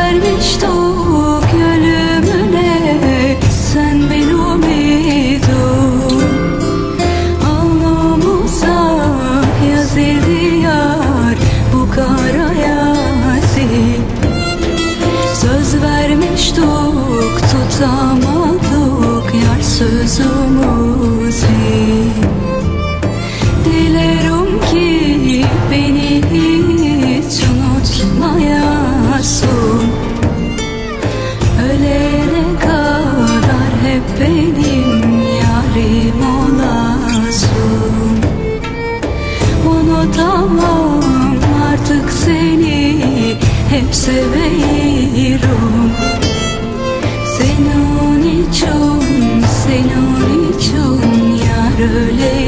vermiş tavuk Sen beni umidum Alnımıza yazıldı yar bu kara yazı Söz vermiştik tutamadık yar sözümüzü. benim yarim olasın Unutamam artık seni hep severim Senin için, senin için yar öyle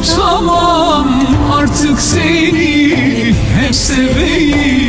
Unutamam artık seni hep seveyim